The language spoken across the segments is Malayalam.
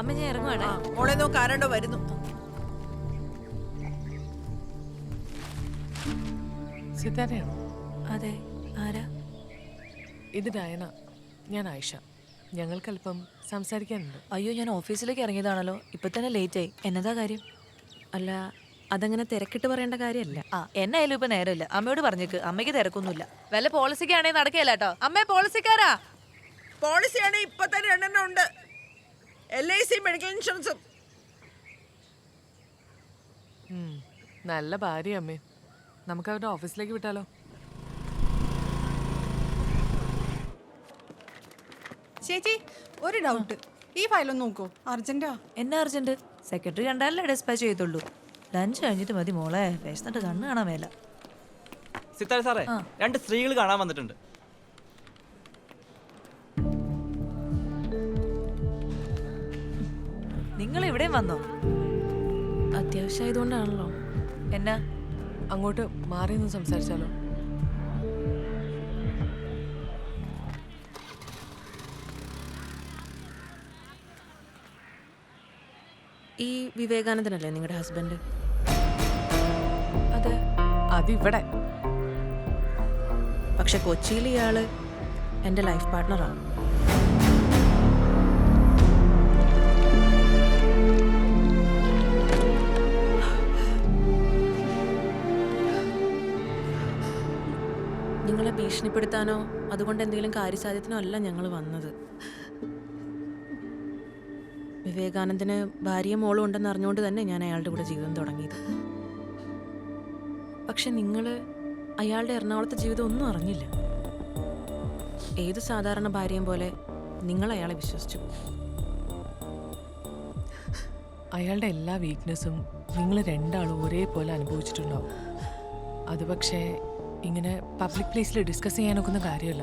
അമ്മ ഞാൻ ഇറങ്ങുവാണ് മോളെ നോക്ക് ആരാണ്ടോ വരുന്നു. സിതാരയാണോ അതെ ആരാ? ഇത് ഡയന ഞാൻ ആയിഷ. ഞങ്ങൾക്കല്പം സംസാരിക്കാനുണ്ട്. അയ്യോ ഞാൻ ഓഫീസിലേക്ക് ഇറങ്ങിയതാണല്ലോ. ഇപ്പൊ തന്നെ ലേറ്റ് ആയി എന്നതാ കാര്യം? അല്ല അതങ്ങനെ തിരക്കിട്ട് പറയേണ്ട കാര്യമല്ല. ആ എന്നായാലും ഇപ്പൊ നേരമില്ല. അമ്മയോട് പറഞ്ഞേക്ക്. അമ്മയ്ക്ക് തിരക്കൊന്നുമില്ല. വല്ല പോളിസിക്കാണെങ്കിൽ നടക്കുകയല്ല കേട്ടോ അമ്മേ പോളിസിക്കാരാ? പോളിസിയാണെങ്കിൽ ഇപ്പൊ തന്നെ രണ്ടെണ്ണം ഉണ്ട്. എൽ ഐ സി മെഡിക്കൽ ഇൻഷുറൻസും നല്ല ഭാര്യ അമ്മേ. നമുക്ക് അവരുടെ ഓഫീസിലേക്ക് വിട്ടാലോ? ചേച്ചി ഒരു ഡൗട്ട് ഈ ഫയലൊന്ന് നോക്കൂ. അർജന്റാ എന്നാ അർജന്റ് സെക്രട്ടറി കണ്ടാലല്ലേ ഡിസ്പാച്ച് ചെയ്തുള്ളൂ ലഞ്ച് കഴിഞ്ഞിട്ട് മതി മോളെ. വിശന്നിട്ട് കണ്ണ് കാണാൻ മേല. സിത്താര സാറേ രണ്ട് സ്ത്രീകൾ കാണാൻ വന്നിട്ടുണ്ട്. നിങ്ങൾ ഇവിടെയും വന്നോ? അത്യാവശ്യമായതുകൊണ്ടാണല്ലോ. എന്നാ അങ്ങോട്ട് മാറി നിന്ന് സംസാരിച്ചാലോ? ഈ വിവേകാനന്ദനല്ലേ നിങ്ങളുടെ ഹസ്ബൻഡ്? അതെ അതിവിടെ. പക്ഷെ കൊച്ചിയിൽ ഇയാൾ എന്റെ ലൈഫ് പാർട്ട്ണറാണ്. ഭീഷണിപ്പെടുത്താനോ? അതുകൊണ്ട് എന്തെങ്കിലും കാര്യസാധ്യത്തിനോ അല്ല ഞങ്ങൾ വന്നത്. വിവേകാനന്ദന് ഭാര്യയും മോളും ഉണ്ടെന്ന് അറിഞ്ഞുകൊണ്ട് തന്നെ ഞാൻ അയാളുടെ കൂടെ ജീവിതം തുടങ്ങിയത്. പക്ഷെ നിങ്ങൾ അയാളുടെ എറണാകുളത്തെ ജീവിതം ഒന്നും അറിഞ്ഞില്ല. ഏത് സാധാരണ ഭാര്യയും പോലെ നിങ്ങൾ അയാളെ വിശ്വസിച്ചു. അയാളുടെ എല്ലാ വീക്ക്നെസ്സും നിങ്ങൾ രണ്ടാളും ഒരേപോലെ അനുഭവിച്ചിട്ടുണ്ടാവും. അത് പക്ഷേ ഇങ്ങനെ പബ്ലിക് പ്ലേസിൽ ഡിസ്കസ് ചെയ്യാനൊക്കുന്ന കാര്യമല്ല.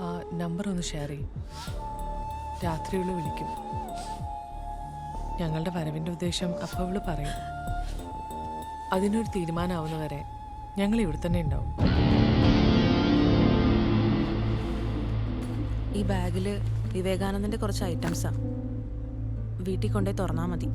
ആ നമ്പർ ഒന്ന് ഷെയർ ചെയ്യും. രാത്രിയുള്ള വിളിക്കും. ഞങ്ങളുടെ വരവിന്റെ ഉദ്ദേശം അപ്പോൾ അവൾ പറയും. അതിനൊരു തീരുമാനമാവുന്നവരെ ഞങ്ങൾ ഇവിടെ തന്നെ ഉണ്ടാവും. ഈ ബാഗിൽ വിവേകാനന്ദന്റെ കുറച്ച് ഐറ്റംസാണ് വീട്ടിൽ കൊണ്ടുപോയി തുറന്നാൽ മതി.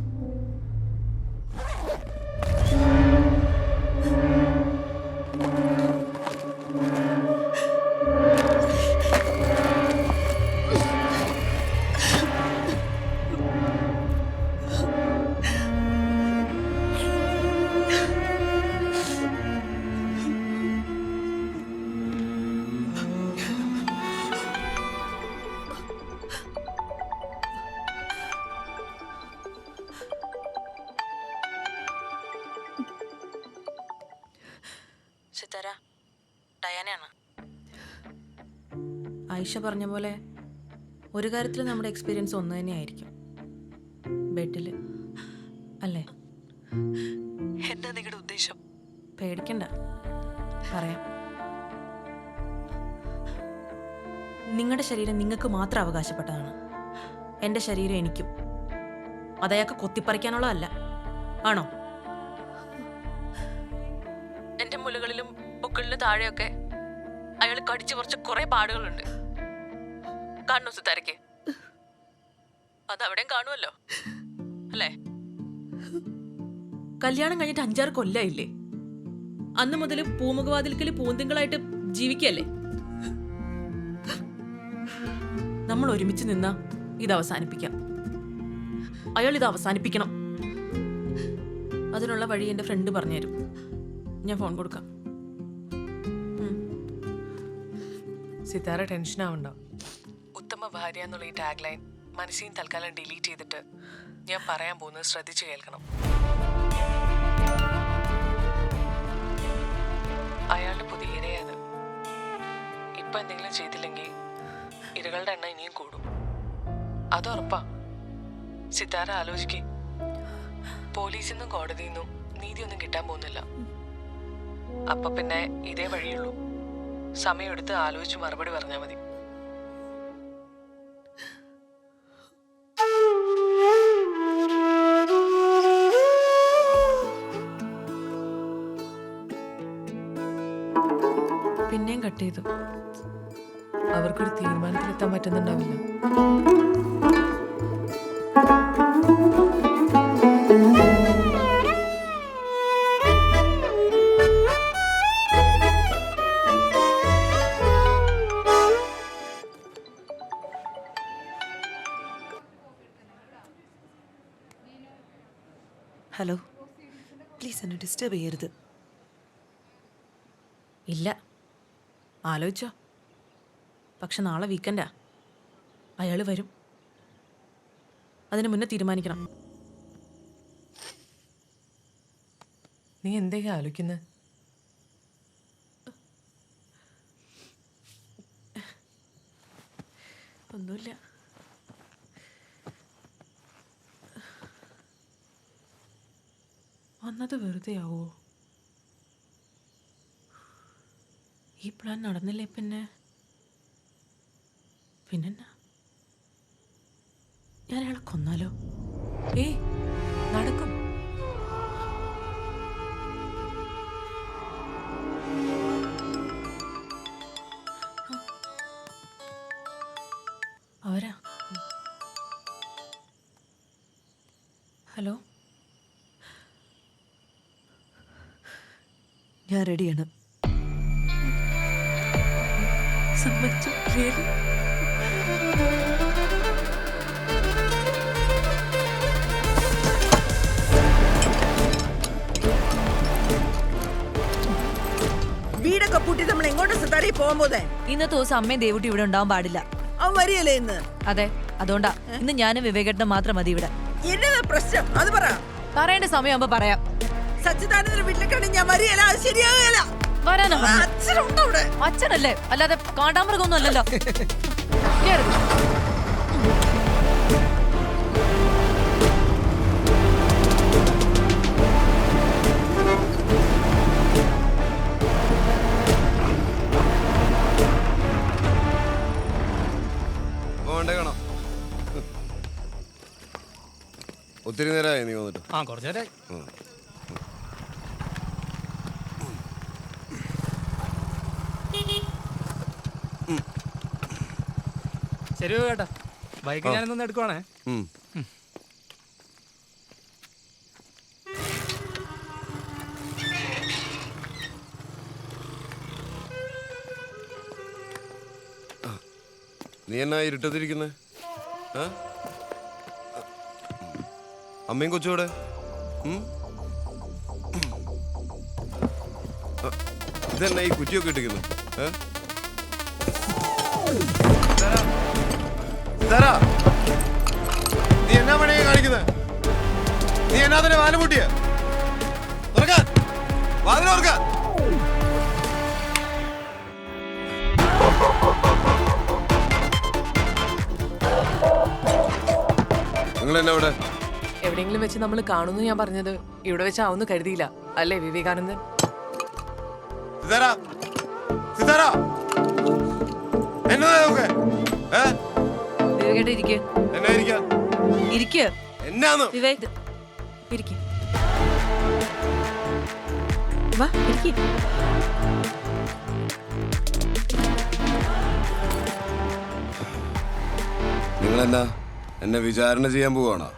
ആയിഷ പറഞ്ഞ പോലെ ഒരു കാര്യത്തിൽ നമ്മുടെ എക്സ്പീരിയൻസ് ഒന്ന് തന്നെയായിരിക്കും. ബെഡിൽ അല്ലേ? എന്താ നിങ്ങളുടെ ഉദ്ദേശം? പേടിക്കണ്ട. പറയാം. നിങ്ങളുടെ ശരീരം നിങ്ങൾക്ക് മാത്രം അവകാശപ്പെട്ടതാണ്. എന്റെ ശരീരം എനിക്കും. അതയാൾക്ക് കൊത്തിപ്പറിക്കാനുള്ളതല്ല. ആണോ? എന്റെ മുലകളിലും പൊക്കളിലും താഴെയൊക്കെ അയാൾ കടിച്ചു കുറച്ച് കുറെ പാടുകളുണ്ട്. കാണു സുതാരക്ക് അതവിടെയും കാണുമല്ലോ അല്ലേ? കല്യാണം കഴിഞ്ഞിട്ട് അഞ്ചാറ് കൊല്ലായില്ലേ? അന്ന് മുതൽ പൂമുഖവാതിൽക്കൽ പൂന്തിങ്കളായിട്ട് ജീവിക്കല്ലേ? നമ്മൾ ഒരുമിച്ച് നിന്ന ഇത് അവസാനിപ്പിക്കാം അയാൾ ഇത് അവസാനിപ്പിക്കണം. അതിനുള്ള വഴി എന്റെ ഫ്രണ്ട് പറഞ്ഞുതരും. ഞാൻ ഫോൺ കൊടുക്കാം. സിതാര ടെൻഷൻ ആവണ്ട ഭാര്യ എന്നുള്ള ഈ ടാഗ് ലൈൻ മനസ്സിൽ തൽക്കാലം ഡിലീറ്റ് ചെയ്തിട്ട് ഞാൻ പറയാൻ പോകുന്നത് ശ്രദ്ധിച്ചു കേൾക്കണം. അയാളുടെ പുതിയ ഇരയാണ്. ഇപ്പൊ എന്തെങ്കിലും ചെയ്തില്ലെങ്കിൽ ഇരകളുടെ എണ്ണം ഇനിയും കൂടും. അത് ഉറപ്പാ. സിത്താര ആലോചിക്കേ. പോലീസിൽ നിന്നും കോടതിയിൽ നിന്നും നീതിയൊന്നും കിട്ടാൻ പോകുന്നില്ല. അപ്പൊ പിന്നെ ഇതേ വഴിയുള്ളൂ സമയമെടുത്ത് ആലോചിച്ച് മറുപടി പറഞ്ഞാൽ മതി. പിന്നെയും കട്ട് ചെയ്തു. അവർക്കൊരു തീരുമാനത്തിലെത്താൻ പറ്റുന്നുണ്ടാവില്ല. ഹലോ. പ്ലീസ് എന്നെ ഡിസ്റ്റർബ് ചെയ്യരുത്. ഇല്ല. ആലോചിച്ചോ. പക്ഷെ നാളെ വീക്കെൻഡാ അയാൾ വരും. അതിന് മുന്നേ തീരുമാനിക്കണം. നീ എന്തൊക്കെ ആലോചിക്കുന്നത് ഒന്നുമില്ല. വന്നത് വെറുതെയാവോ? ആവോ ഈ പ്ലാൻ നടന്നില്ലേ പിന്നെ? പിന്നെന്നാ? ഞാൻ അയാളെ കൊന്നാലോ? ഏ നടക്കും. അവരാ? ഹലോ? ഞാൻ റെഡിയാണ് സമ്മതിച്ചു really? വീടൊക്കെ പൂട്ടി നമ്മൾ എങ്ങോട്ട് സിത്താരയിൽ പോകാൻ പോതേ ഇന്നത്തെ ദിവസം അമ്മയും ദേവുട്ടി ഇവിടെ ഉണ്ടാവാൻ പാടില്ല. അവൻ വരികയല്ലേ ഇന്ന്? അതെ അതുകൊണ്ടാ. ഇന്ന് ഞാനും വിവേകട്ടനും മാത്രം മതി ഇവിടെ. എന്നതാ പ്രശ്നം? അത് പറ. പറയേണ്ട സമയമാകുമ്പോ പറയാം. സച്ചിദാനന്ദന്റെ വീട്ടിലേക്കാണെങ്കിൽ ഞാൻ വരികയല്ല. അത് ശരിയാകുകയല്ല വരാനോ അച്ഛനല്ലേ? അല്ലാതെ കാണ്ടാമൃഗമൊന്നും അല്ലല്ലോ കേറ്. ഒത്തിരി നേരമായി നീ വന്നിട്ട്. ആ കുറച്ചു ശരി കേട്ടാ. ബൈക്ക് ഞാനൊന്ന് എടുക്കുവാണേ. നീ എന്നാ ഇരുട്ടത്തിരിക്കുന്നേ? അമ്മയും കൊച്ചുകൂടെ ഇതെന്നാ ഈ കുറ്റിയൊക്കെ ഇട്ടിരിക്കുന്നു? ഏ? നീ എന്നാ പണിയാ കാണിക്കുന്നത് നീ എന്നാ തന്നെ വാൽ മുട്ടിയ തുറക്കാൻ. വാതിൽ തുറക്കാൻ. നിങ്ങൾ എന്നാ ഇവിടെ? എവിടെയെങ്കിലും വെച്ച് നമ്മൾ കാണുന്നു ഞാൻ പറഞ്ഞത്. ഇവിടെ വെച്ചാവുന്നു കരുതിയില്ല. അല്ലേ വിവേകാനന്ദൻ? സിതാര. സിതാര. എന്നതാ നോക്കെ ഏ? വിവേകേട്ടൻ ഇരിക്ക് എന്നാ ഇരിക്കാ. ഇരിക്ക് എന്നാന്ന്? വിവേക് ഇരിക്ക്. വാ ഇരിക്ക്. നിങ്ങൾ എന്നാ എന്നെ വിചാരണ ചെയ്യാൻ പോവാണോ?